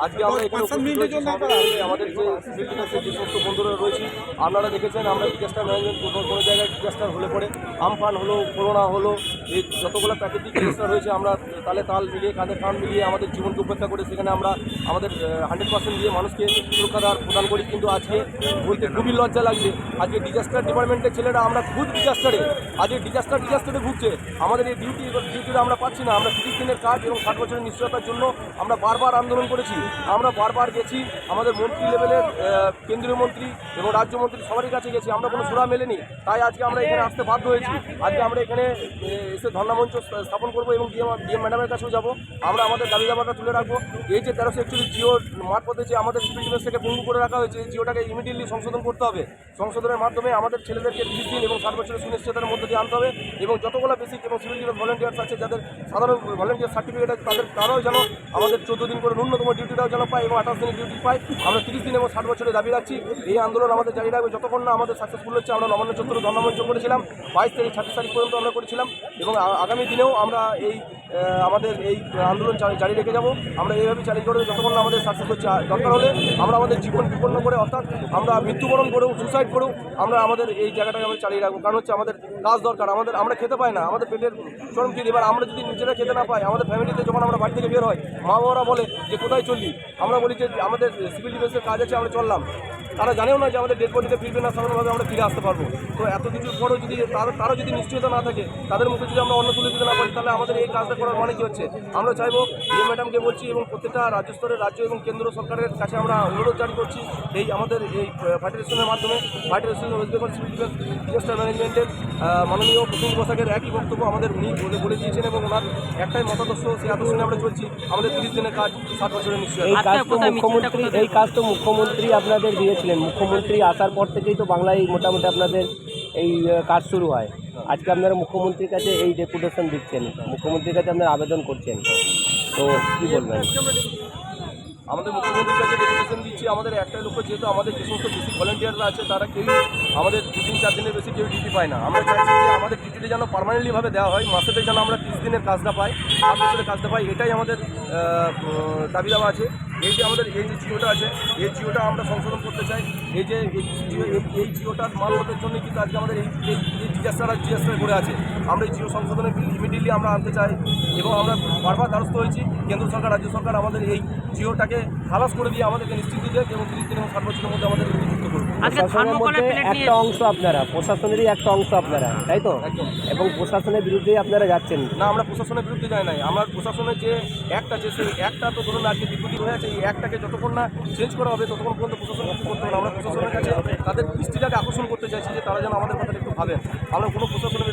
আজকে আমরা এখানে আমাদের যে সমস্ত বন্ধুরা রয়েছে আপনারা দেখেছেন আমরা ডিজাস্টার ম্যানেজমেন্ট কোনো কোনো জায়গায় ডিজাস্টার হলে পরে। আমফান হলো করোনা হলো এই যতগুলো প্রাকৃতিক ডিজাস্টার হয়েছে আমরা তালে তাল মিলিয়ে, কাঁধে কাঁধ মিলিয়ে আমাদের জীবনকে উপেক্ষা করে সেখানে আমরা আমাদের হান্ড্রেড পার্সেন্ট দিয়ে মানুষকে সুরক্ষা দেওয়ার প্রদান করি। কিন্তু আজকে বলতে খুবই লজ্জা লাগছে। আজকে ডিজাস্টার ডিপার্টমেন্টের ছেলেরা আমরা খুব ডিজাস্টারে আজকে ডিজাস্টার ডিজাস্টারে ভুগছে। আমাদের এই ডিউটি ডিউটিটা আমরা পাচ্ছি না। আমরা তিরিশ দিনের কাজ এবং ষাট বছরের নিশ্চয়তার জন্য আমরা বারবার আন্দোলন করেছি। আমরা বারবার গেছি, আমাদের মন্ত্রী লেভেলের কেন্দ্রীয় মন্ত্রী এবং রাজ্যমন্ত্রী সবারই কাছে গেছি। আমরা কোনো সুরা মেলেনি। তাই আজকে আমরা এখানে আসতে বাধ্য হয়েছি। আজকে আমরা এখানে এসে ধর্ণামঞ্চ স্থাপন করব এবং ডিএম ডিএম ম্যাডামের কাছেও যাব। আমরা আমাদের দাবি দাবাটা তুলে রাখব। এই যে তেরোশো একচল্লিশ জিও মারফতে যে আমাদের সিভিল ডিফেন্স থেকে পঙ্গু করে রাখা হয়েছে জিওটাকে ইমিডিয়েটলি সংশোধন করতে হবে। সংশোধনের মাধ্যমে আমাদের ছেলেদেরকে তিরিশ দিন এবং ষাট বছরের সুনিশ্চিতার মধ্যে দিয়ে আনতে হবে এবং যতগুলো বেসিক এবং সিভিল ডিফেন্স ভলেন্টিয়ার্স আছে, যাদের সাধারণ ভলেন্টিয়ার সার্টিফিকেট আছে, তাদের তারাও যেন আমাদের চোদ্দ দিন করে ন্যূনতম ডিউটিটাও যেন পায় এবং আঠাশ দিনের ডিউটি পায়। আমরা তিরিশ দিন এবং ষাট বছরের দাবি রাখছি। এই আন্দোলন আমাদের জারি রাখবে যতক্ষণ না আমাদের সাকসেসফুল হচ্ছে। আমরা নবান্ন চত্বরে ধর্মমঞ্চ করেছিলাম। বাইশ থেকে ছাব্বিশ তারিখ পর্যন্ত আমরা করেছিলাম এবং আগামী দিনেও আমরা এই আমাদের এই আন্দোলন জারি রেখে যাব। আমরা এইভাবে চালিয়ে করে যতক্ষণ আমাদের সাকসেস হচ্ছে দরকার হলে আমরা আমাদের জীবন বিপন্ন করে, অর্থাৎ আমরা মৃত্যুবরণ করেও সুসাইড করেও আমরা আমাদের এই জায়গাটাকে আমরা চালিয়ে রাখব। কারণ হচ্ছে আমাদের কাজ দরকার, আমাদের আমরা খেতে পাই না, আমাদের পেটের চরম কি এবার আমরা যদি নিজেরা খেতে না পাই, আমাদের ফ্যামিলিতে যখন আমরা বাড়ি থেকে বের হয় মা বাবারা বলে যে, কোথায় চললি? আমরা বলি যে, আমাদের সিভিল ডিফেন্সের কাজ আছে, আমরা চললাম। তারা জানেও না যে, আমাদের ডেড বডিতে ফিরবে না, সাধারণভাবে আমরা ফিরে আসতে পারব। তো এত কিছুর পরেও যদি তার- যদি নিশ্চয়তা না থাকে, তাদের মুখে যদি আমরা অন্য তুলে দিতে না পারি, তাহলে আমাদের এই কাজটা করার মানে কি হচ্ছে? আমরা চাইব ডিএম ম্যাডামকে বলছি এবং প্রত্যেকটা রাজ্য স্তরের রাজ্য এবং কেন্দ্র সরকারের কাছে আমরা অনুরোধ জারি করছি এই আমাদের এই ফার্টিলেশনের মাধ্যমে। ফার্টিলেশন West Bengal civil defence disaster ম্যানেজমেন্টের মাননীয় প্রসঙ্গ পোশাকের একই বক্তব্য আমাদের উনি বলে বলে দিয়েছেন এবং ওনার একটাই মতাদর্শ সেই আদর্শ নিয়ে আমরা চলছি। আমাদের তিরিশ দিনের কাজ ষাট বছরের নিশ্চয় এই কাজ তো মুখ্যমন্ত্রী এই কাজ তো মুখ্যমন্ত্রী আপনাদের দিয়েছিলেন। মুখ্যমন্ত্রী আসার পর থেকেই তো বাংলায় মোটামুটি আপনাদের এই কাজ শুরু হয়। আজকে আপনারা মুখ্যমন্ত্রীর কাছে এই ডেপুটেশন দিচ্ছেন, মুখ্যমন্ত্রীর কাছে আপনারা আবেদন করছেন, তো কি বলবেন? আমাদের মুখ্যমন্ত্রীর কাছে ডেপুটেশন দিচ্ছি, আমাদের একটাই লক্ষ্য যেহেতু আমাদের যে সমস্ত বেসিক ভলেন্টিয়াররা আছে, তারা কেউই আমাদের দু তিন চার দিনের বেশি কেউ ডিউটি পায় না। আমরা চাইছি যে আমাদের ডিউটিটা যেন পার্মানেন্টলিভাবে দেওয়া হয়, মাসেতে যেন আমরা তিরিশ দিনের কাজটা পাই, সাত বছরের কাজটা পাই, এটাই আমাদের দাবি দাওয়া আছে। এই যে আমাদের এই যে জিওটা আছে, এই জিওটা আমরা সংশোধন করতে চাই। এই যে এই জিও, এই- এই জিওটার মানবতের জন্য কিন্তু আজকে আমাদের এই ডিজাস্টার আর জিএসটার করে আছে। আমরা এই জিও সংশোধনের বিল ইমিডিয়েটলি আমরা আনতে চাই এবং আমরা বারবার দ্বারস্থ হয়েছি। কেন্দ্র সরকার, রাজ্য সরকার আমাদের এই জিওটাকে খালাস করে দিয়ে আমাদেরকে নিশ্চিত দিয়েছে এবং তিরিশ দিন এবং বছরের মধ্যে আমাদের প্রশাসনের মধ্যে একটা অংশ আপনারা প্রশাসনেরই একটা অংশ আপনারা তাই তো? এবং প্রশাসনের বিরুদ্ধেই আপনারা যাচ্ছেন। না আমরা প্রশাসনের বিরুদ্ধে যাই নাই। আমরা প্রশাসনের যে একটা আছে সেই একটা তো ধরুন আজকে দীর্ঘদিন হয়ে আছে এই একটাকে যতক্ষণ না চেঞ্জ করা হবে ততক্ষণ পর্যন্ত প্রশাসন কিছু করতে হবে না। আমরা প্রশাসনের কাছে তাদের দৃষ্টিটাকে আকর্ষণ করতে চাইছি যে তারা যেন আমাদের কথাটা একটু ভাবেন। আমরা কোনো প্রশাসনের